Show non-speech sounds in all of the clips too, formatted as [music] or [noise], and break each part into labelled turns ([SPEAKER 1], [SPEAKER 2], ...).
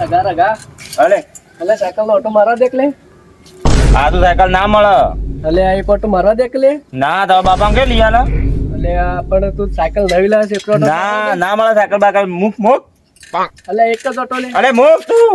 [SPEAKER 1] રગા રગા
[SPEAKER 2] અલે
[SPEAKER 1] અલે સાયકલ નો ઓટો મારવા દેખ લે
[SPEAKER 2] આ તો સાયકલ ના મળે
[SPEAKER 1] અલે આ એક ઓટો મારવા દેખ લે.
[SPEAKER 2] ના તો બાપા કે લઈ આલે
[SPEAKER 1] અલે આ પણ તું સાયકલ નવી લાવે છે ઓટો
[SPEAKER 2] ના ના મળે સાયકલ બાકલ મૂક મૂક
[SPEAKER 1] અલે એક જ ઓટો લે
[SPEAKER 2] અરે મૂક તું.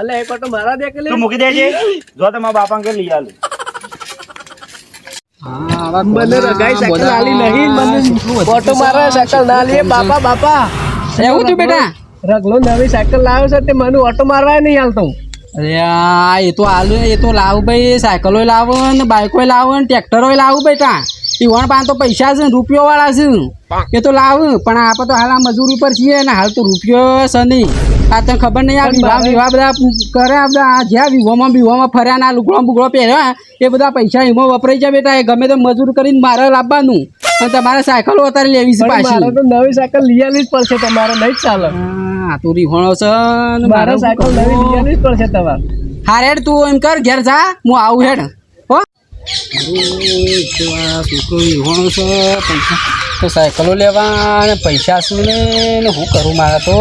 [SPEAKER 1] અલે એક ઓટો મારવા દેખ લે.
[SPEAKER 2] તું મૂકી દેજે. જો તો મારા બાપા કે લઈ આલું.
[SPEAKER 1] મને રગાઈ સાયકલ આલી નહીં મને ઓટો મારવા સાયકલ ના લે બાપા બાપા.
[SPEAKER 3] એવું થયું બેટા?
[SPEAKER 1] રગલો નવી સાયકલ લાવ્યો છે તે મને ઓટો મારવા નહીં હાલતો.
[SPEAKER 3] અરે આ એ તો આલુ એ તો લાવું ભાઈ સાયકલો લાવો ને બાઈકો લાવો ને ટ્રેક્ટરો લાવું બેટા. ઈવણ પાસે તો પૈસા છે રૂપિયો વાળા છે. એ તો લાવું પણ આપણે તો હાલ આ મજૂરી પર છીએ ને હાલ તો રૂપિયો છે નહીં. આ તને ખબર નહીં આ વિવાહ વિવાહ બધા કરે આ બધા આ જ્યાં વિવાહમાં વિવાહમાં ફર્યા ના લુગડો બુગડો પહેર્યા એ બધા પૈસા એમાં વપરાઈ જાય બેટા. એ ગમે તે મજૂર કરીને મારે લાવવાનું. અને તમારે સાયકલ અત્યારે લેવી છે પાછી.
[SPEAKER 1] મારે તો નવી સાયકલ લઈ જ પડશે તમારે નહીં ચાલે.
[SPEAKER 3] હા તું રીહોણો છે
[SPEAKER 1] મારે સાયકલ નવી લઈ આલવી જ પડશે તમારે.
[SPEAKER 3] હા રેડ તું એમ કર ઘેર જા હું આવું હેડ. હો. છોકરો વિહોણો છે પૈસા તો સાયકલો લેવા અને પૈસા શું ને હું શું કરું મારે તો?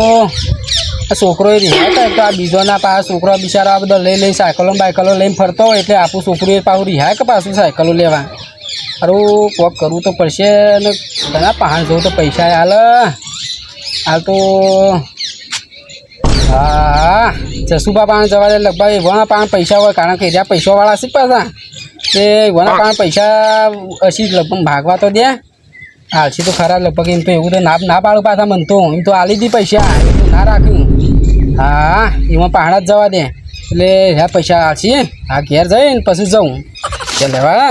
[SPEAKER 3] આ છોકરો એ રિહાય તો આ બીજોના પાસે છોકરો બિચારા આ બધા લઈ લઈ સાયકલો બાયકલો લઈને ફરતો હોય એટલે આપણું છોકરું એ પાછું રિહાય કે પાછું સાયકલો લેવા? અરું કોક કરવું તો પડશે અને ઘણા પહાણ જવું તો પૈસા હાલ. હાલ તો હા જસુબા પાસે જવા દે. લગભગ એવાના પાસે પૈસા હોય કારણ કે એરિયા પૈસાવાળા છે પાછા. તે એવાના પાસે પૈસા હસી લગભગ ભાગવા તો દે. હાલસી તો ખરા, લગભગ એમ તો એવું તો ના ના પાડું પાછા મન તો. એમ તો આલી દી પૈસા. ના રાખ્યું હા, એમાં પહાણા જ જવા દે. એટલે હા પૈસા આલસી હા, ઘેર જઈને પછી જવું કે લેવા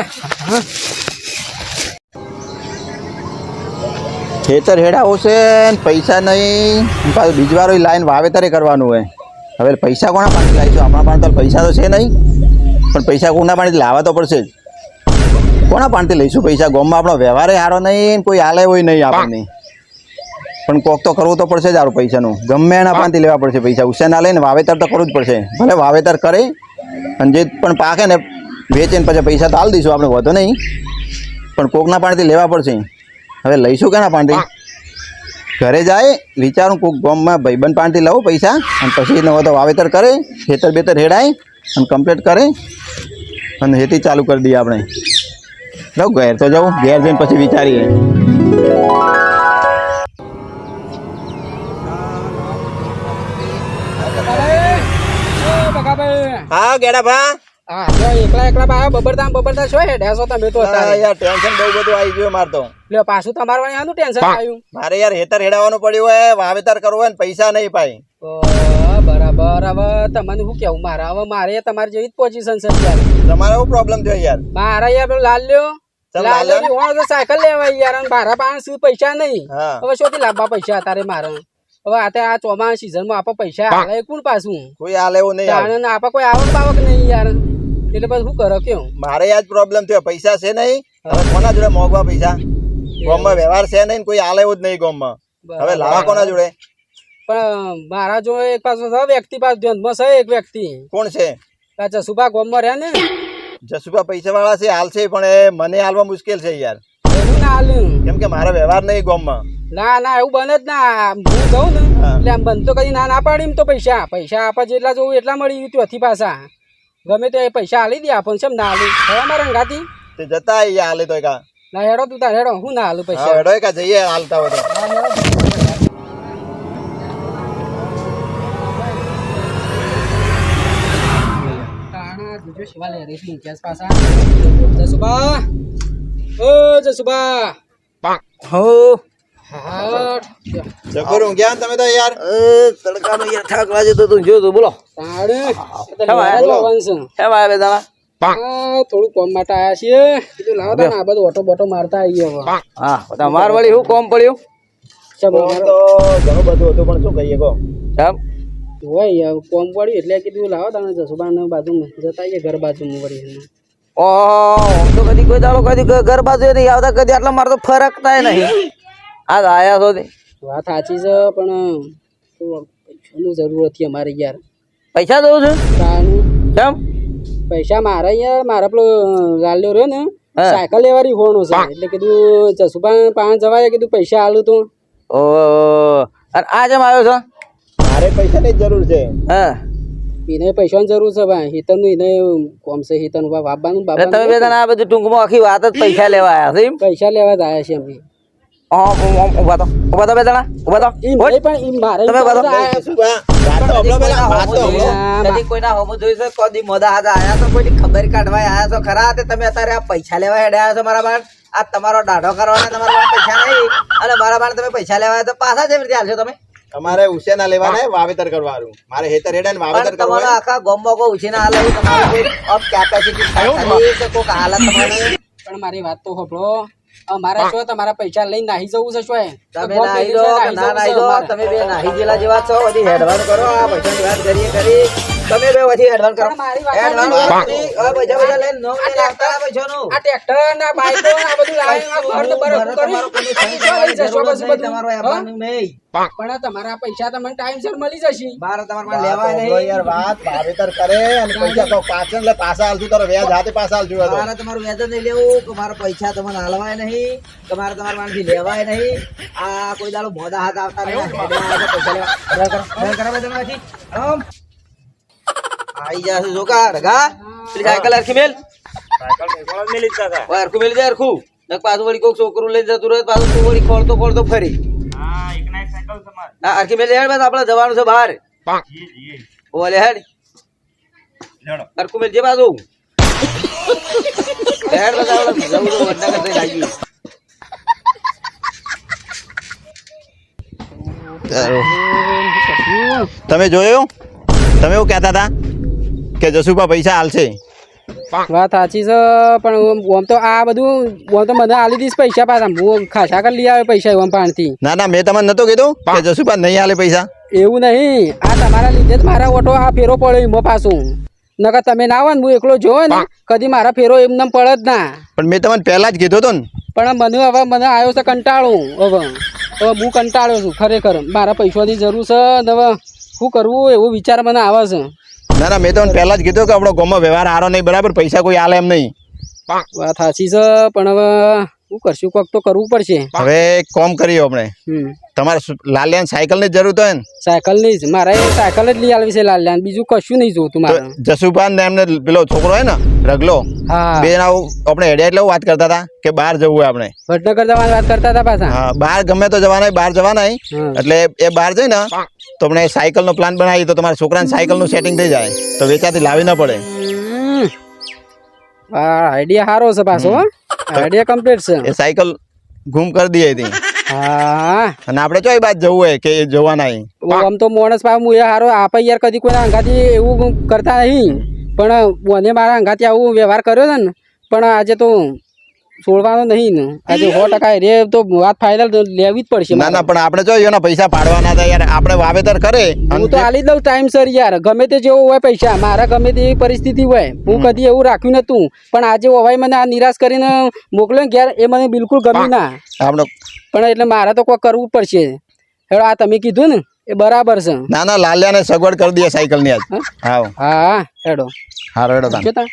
[SPEAKER 4] ખેતર હેડાવું છે પૈસા નહીં. પાછું બીજી વાર લાઈન વાવેતરે કરવાનું હોય. હવે પૈસા કોના પાણી લાવીશું? આપણા પાસે તો પૈસા તો છે નહીં. પણ પૈસા કોના પાણી લાવવા તો પડશે જ. કોના પાણથી લઈશું પૈસા? ગોમમાં આપણો વ્યવહારે સારો નહીં કોઈ હાલે હોય નહીં આપણને. પણ કોક તો કરવું તો પડશે જ સારું પૈસાનું. ગમે એના પાણથી લેવા પડશે પૈસા. ઉસેના લઈને વાવેતર તો કરવું જ પડશે. ભલે વાવેતર કરે અને જે પણ પાકે ને વેચીને પછી પૈસા તો હાલ દઈશું આપણે વધુ નહીં. પણ કોકના પાણીથી લેવા પડશે. હવે લઈશું કેના પાણીથી ઘરે જાય વિચારું કોઈક ગોમમાં ભાઈબંધ પાણીથી લઉં પૈસા અને પછી નવો તો વાવેતર કરે ખેતર બેતર હેડાય અને કમ્પ્લીટ કરે અને ખેતી ચાલુ કરી દઈએ આપણે. લઉં ઘેર તો જાઉં ઘેર જઈને પછી વિચારીએ. હા ગેડાભા
[SPEAKER 3] હા એકલા એકલા બહાર બબરતા બબરતા છો હે ઢેસો તમે તો
[SPEAKER 4] યાર ટેન્શન બહુ બધું આવી ગયું માર તો.
[SPEAKER 3] લે પાછું તમારે વળી આનું ટેન્શન આવ્યું.
[SPEAKER 4] મારે યાર હેતર હેડાવાનું પડ્યું હોય વાવેતર કરવું હોય ને પૈસા નહીં પાય.
[SPEAKER 3] તો બરાબર હવે તમને શું કેવું? મારે હવે મારે તમારી જેવી જ પોઝિશન છે યાર
[SPEAKER 4] તમારે શું પ્રોબ્લેમ થયો યાર?
[SPEAKER 3] મારા યાર પેલો લાલ લ્યો. સાયકલ લેવાય યાર મારા પાસે પૈસા નહીં. હવે શોથી લાવવા પૈસા તારે મારે. હવે આ આ ચોમાસા સિઝનમાં આપા પૈસા હાલે કોણ પાછું?
[SPEAKER 4] કોઈ હાલે એવું નહીં.
[SPEAKER 3] આપા કોઈ આવક બાવક નહીં યાર. એટલે પછી શું કરો કેવું
[SPEAKER 4] મારે આજ પ્રોબ્લેમ થયો પૈસા છે નહીં. હવે કોના જોડે મોગવા પૈસા? ગોમમાં વ્યવહાર છે નહીં કોઈ હાલે એવું જ નહીં ગોમમાં. હવે લાવા કોના જોડે?
[SPEAKER 3] પણ મારા જો એક પાછો છે વ્યક્તિ પાસે ધ્યાનમાં છે એક વ્યક્તિ.
[SPEAKER 4] કોણ છે?
[SPEAKER 3] આ સુભા ગોમમાં રહે ને?
[SPEAKER 4] જસુભા પૈસા વાળા છે હાલ છે પણ એ મને હાલવા મુશ્કેલ છે યાર.
[SPEAKER 3] ના હાલ્યું
[SPEAKER 4] કેમ કે મારો વ્યવહાર નહીં ગામમાં.
[SPEAKER 3] ના ના એવું બને જ ના. હું કહું ને એટલે આમ બનતો કદી ના ના પાડી એમ તો પૈસા. પૈસા આપા જેટલા જોવું એટલા મળી ગયું ત્યાંથી પાછા. ગમે તો એ પૈસા હાલી દે આપણને છે ના હાલી. હવે મારા રંગાતી.
[SPEAKER 4] તે જતા હાલે તો કા.
[SPEAKER 3] ના હેડો તું તાર હેડો. હું ના હાલું પૈસા.
[SPEAKER 4] હેડો કા જઈએ હાલતા હોય
[SPEAKER 3] જોજો શિવા લે કેસ પાછા. જસુબા ઓ જસુબા
[SPEAKER 1] હો.
[SPEAKER 3] હાટ.
[SPEAKER 4] જબર તમે તો યાર?
[SPEAKER 1] તડકાનો યાર થાક લાગે તો તું જો તો બોલો.
[SPEAKER 3] તાણે હે
[SPEAKER 1] ભાઈ આવે દાણા
[SPEAKER 3] થોડું કોમ માટે આયા છીએ. કીધું લાવો તા આ બધું ઓટો બોટો મારતા આવી ગયો
[SPEAKER 1] હા તમાર વળી શું કોમ પડ્યું?
[SPEAKER 4] તો ઘણું બધું હતું પણ શું કહીએ કો
[SPEAKER 1] કેમ
[SPEAKER 3] હોય યાર કોમ પડ્યું એટલે કીધું લાવો તમે જસુબાન બાજુમાં. જતા આવીએ ઘર બાજુ વળી
[SPEAKER 1] ઓ તો કદી કોઈ દાડો કદી ઘર બાજુ નહીં આવતા કદી આટલા મારે તો ફરક થાય નહીં. આ આયા તો
[SPEAKER 3] વાત સાચી છે પણ પૈસાની જરૂર હતી અમારે યાર.
[SPEAKER 1] પૈસા દઉં છું. કેમ?
[SPEAKER 3] પૈસા મારે યાર મારા પેલો ગાલ્યો રહ્યો ને સાયકલ લેવાની હોણો છે. એટલે કીધું જસુભાઈ પાંચ જવાય કીધું પૈસા આલું તું.
[SPEAKER 1] ઓ અને આ જેમ આવ્યો છો?
[SPEAKER 4] મારે પૈસાની જરૂર છે.
[SPEAKER 1] હા.
[SPEAKER 3] એને પૈસાની જરૂર છે ભાઈ. હિતનનું એને કોમ છે હિતન બાબાનું
[SPEAKER 1] એટલે તમે બે જણા આ બધું ટૂંકમાં આખી વાત જ પૈસા લેવા આવ્યા છે
[SPEAKER 3] પૈસા લેવા જ આવ્યા છે અમે.
[SPEAKER 1] ઓમ, ઊભા તો ઊભા તો બે જણા ઊભા તો
[SPEAKER 3] પણ મારે
[SPEAKER 1] તમે
[SPEAKER 3] ઈ
[SPEAKER 1] બધો-
[SPEAKER 3] તો આયા છે.
[SPEAKER 1] કોઈના હોમો છે? કદી મોદા હાથ આયા છો? કોઈની ખબર કાઢવા આયા છો? ખરા તે તમે અત્યારે આ પૈસા લેવા હેડ્યા છો મારા બાણ? આ તમારો દાઢો કરવાના તમારા પૈસા નહીં. અને મારા બાણ તમે પૈસા લેવા તો પાછા જેવી રીતે હાલશો તમે?
[SPEAKER 4] તમારે ઉછેના લેવાને વાવેતર કરવાનું. મારે હેતર હેડે વાવેતર
[SPEAKER 1] પણ
[SPEAKER 4] કરવાનું.
[SPEAKER 1] આખા ગોમમાં કોઈ ઉછેના હાલ તમારું કોઈ અપ કેપેસિટી ખાલી કે કોઈક હાલત તમારે.
[SPEAKER 3] પણ મારી વાત તો સાંભળો. અમારા શું તમારા પૈસા લઈને નાહી જવું છે શું
[SPEAKER 1] તમે નાહી દો ના નાહી દો તમે બે નાહી જેલા જેવા છો બધી હેડવાન કરો આ પૈસાની વાત કરીએ કરી તમે બે બધી હેડવાન કરો
[SPEAKER 3] પણ મારી વાત
[SPEAKER 1] હેડવાન
[SPEAKER 3] સાંભળો.
[SPEAKER 1] પૈસા પૈસા લઈને નો લઈને આવતા આ પૈસાનું.
[SPEAKER 3] આ ટ્રેક્ટર ના બાઈકો આ બધું લાવીને આ ઘર તો બરાબર
[SPEAKER 1] તમારું
[SPEAKER 3] કરી.
[SPEAKER 1] કરવાની
[SPEAKER 3] જશો બધું?
[SPEAKER 1] તમારું
[SPEAKER 3] હા?
[SPEAKER 1] નહીં.
[SPEAKER 3] પણ તમારા પૈસા તમને ટાઈમસર મળી જશે
[SPEAKER 1] બાર તમારે પાસે લેવાય નહીં.
[SPEAKER 4] યાર વાત ભાવેતર કરે અને પૈસા તો પાછળ એટલે પાછા હાલશું તારો વ્યાજ હાથે પાછા હાલશું હવે
[SPEAKER 1] મારે તમારું વ્યાજ જ નહીં લેવું કે મારા પૈસા તમને હાલવાય નહીં કે મારે તમારા પાસેથી લેવાય નહીં આ કોઈ દાડો મોદા હાથ આવતા નહીં પૈસા લેવા કરો કરો બે આમ. આઈ જાશે જોકા રગા પેલી સાયકલ હરખી મેલ.
[SPEAKER 2] સાયકલ મેલી જ.
[SPEAKER 1] ઓય હરખું મેલી જાય હરખું. નક પાછું વળી કોક છોકરું લઈને જતું રહે પાછું તું વળી ખોળતો ખોળતો ફરી.
[SPEAKER 2] હા, એક ના એક સાયકલ તમાર
[SPEAKER 1] હા હરખી મેલ હેડ બસ આપણે જવાનું છે બહાર.
[SPEAKER 2] જી જી.
[SPEAKER 1] ઓલે હેડ.
[SPEAKER 2] લેવડો.
[SPEAKER 1] હરખું મેલ જે બાજુ હેડ બસ આપણે જવું તો વડના થઈને આવીએ.
[SPEAKER 4] તમે જોયું? તમે એવું કહેતા હતા? કે જસુભા પૈસા હાલશે
[SPEAKER 3] વાત સાચી છે પણ ઓમ- તો આ બધું ઓમ તો મને આલી દઈશ પૈસા પાછા. હું ખાસા કરી લઈ આવે પૈસા ઓમ પાણથી
[SPEAKER 4] ના ના મેં તમને નતો કીધું કે જસુભા નહીં હાલે પૈસા.
[SPEAKER 3] એવું નહીં. આ તમારા લીધે જ મારા ઓટો આ ફેરો પડ્યો એમાં પાછું. નકર તમે ના આવો ને હું એકલો જોયો ને કદી મારા ફેરો એમને પડે જ ના.
[SPEAKER 4] પણ મેં તમને પહેલા જ કીધો તો ને.
[SPEAKER 3] પણ મને હવે મને આવ્યો છે કંટાળો. હવે હવે હું કંટાળ્યો છું ખરેખર. મારા પૈસાની જરૂર છે ને હવે શું કરવું એવો વિચાર મને આવે છે.
[SPEAKER 4] ના ના મેં તો પહેલાં જ કીધું કે આપણો ગામમાં વ્યવહાર સારો નહીં બરાબર? પૈસા કોઈ આલે એમ નહીં.
[SPEAKER 3] વાત સાચી છે પણ હવે શું કરશું? કોક તો કરવું પડશે.
[SPEAKER 4] હવે એક કોમ કરીએ આપણે. તમારે લાલ્યાન સાયકલ સાયકલની જરૂર તો હોય ને?
[SPEAKER 3] સાયકલની જ. મારે સાયકલ જ લઈ આવી છે લાલ્યાન. બીજું કશું નહીં જોતું મારે.
[SPEAKER 4] જસુભાન ને એમને પેલો છોકરો હોય ને રગલો બે આપણે હેડ્યા એટલે વાત કરતા હતા કે બહાર જવું હોય આપણે.
[SPEAKER 3] વડનગર જવાની વાત કરતા હતા પાછા.
[SPEAKER 4] હા બહાર ગમે તો જવાના બહાર જવાના. એટલે એ બહાર જઈ ને તો આપણે સાયકલનો પ્લાન બનાવી તો તમારા છોકરાને સાયકલનું સેટિંગ થઈ જાય. તો વેચાતી લાવી ન પડે.
[SPEAKER 3] આઈડિયા સારો છે પાછો આઈડિયા કમ્પ્લીટ છે.
[SPEAKER 4] એ સાયકલ ગુમ કરી દઈએ હતી
[SPEAKER 3] હા.
[SPEAKER 4] અને આપણે ચોઈ બાદ જવું હોય કે જવાના.
[SPEAKER 3] આમ તો માણસ પા હું એ હારો આપે યાર કદી કોઈ અંગાથી એવું કરતા નહીં. પણ મને મારા અંગાથી આવું વ્યવહાર કર્યો છે ને પણ આજે તો છોડવાનો નહીં ને. આજે સો ટકા રે તો વાત ફાઇનલ લેવી જ પડશે
[SPEAKER 4] ના ના પણ આપણે જો એના પૈસા પાડવાના હતા યાર આપણે વાવેતર કરે
[SPEAKER 3] હું તો આલી દઉં ટાઈમ સર યાર. ગમે તે જેવું હોય પૈસા મારા ગમે તેવી પરિસ્થિતિ હોય હું કદી એવું રાખ્યું નતું પણ આજે ઓવાઈ મને આ નિરાશ કરીને મોકલ્યો ને ઘેર એ મને બિલકુલ ગમ્યું ના.
[SPEAKER 4] આપણે
[SPEAKER 3] પણ એટલે મારે તો કોઈ કરવું પડશે. હેડો આ તમે કીધું ને એ બરાબર છે.
[SPEAKER 4] ના ના લાલ્યાને સગવડ કરી દઈએ સાયકલની આજ. હા?
[SPEAKER 3] હા. હેડો.
[SPEAKER 4] હા હેડો તાન.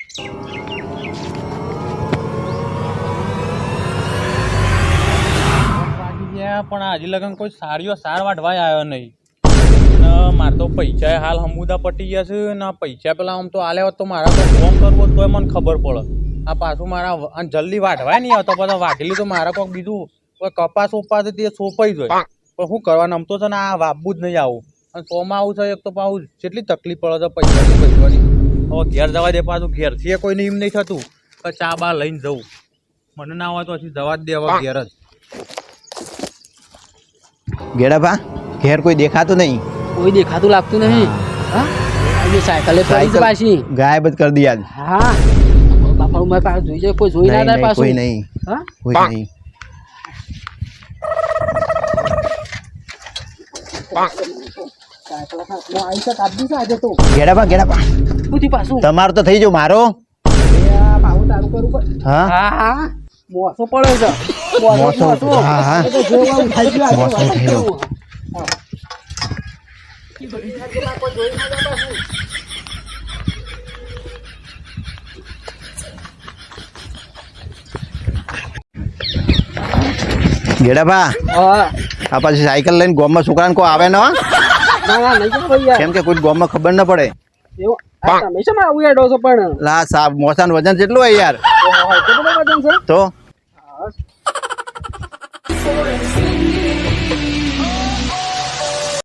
[SPEAKER 3] જોતા
[SPEAKER 5] પણ હજી લગન કોઈ સારીઓ સાર વાટવાય આવ્યો નહીં. મારે તો પૈસા હાલ હમુદા પટી ગયા છે, ને પૈસા પેલા આમ તો આલે હોત તો મારા તો ફોન કરવો તોય મને ખબર પડે. આ પાછું મારા જલ્દી વાટવાય નહીં આવતો પાછા વાઢેલી તો મારા કોઈક બીજું કોઈ કપાસ ઉપાસ તે સોપાઈ જાય. પણ શું કરવાનું, આમ તો છે ને આ વાપવું જ નહીં આવું. અને સોમાં આવું છે એક તો પાછું કેટલી તકલીફ પડે છે પૈસાની પૈસાની. હવે ઘેર જવા દે પાછું, ઘેરથી કોઈને એમ નહીં થતું. કે ચા બા લઈને જવું. મને ના હોય તો હજી જવા જ દે હવે ઘેર જ.
[SPEAKER 4] ગેડાભા ઘેર કોઈ દેખાતું નહીં?
[SPEAKER 3] કોઈ દેખાતું લાગતું નહીં. હા? સાયકલે પડી પાછી.
[SPEAKER 4] ગાયબ જ કરી દઈએ આજ.
[SPEAKER 3] હા. બાપા ઉમર પાસે જોઈ જાય કોઈ જોઈ ના જાય
[SPEAKER 4] નહીં, કોઈ નહીં.
[SPEAKER 3] હા?
[SPEAKER 4] કોઈ નહીં. ગેડાભા ગેડાભા.
[SPEAKER 3] સુધી પાછું.
[SPEAKER 4] તમારું તો થઈ ગયું મારો. હા.
[SPEAKER 3] મોસો પડે છે.
[SPEAKER 4] મોસો, હા, હા. મોસો થયો.
[SPEAKER 3] પાછું.
[SPEAKER 4] ગેડાભા
[SPEAKER 3] હા.
[SPEAKER 4] આ પાછી સાયકલ લઈને ગોમમાં છોકરાને કોઈ આવે ન? કેમ કે કોઈ ગામમાં ખબર ના પડે. મોસાનું વજન જેટલું હોય યાર? તો? taas. [laughs]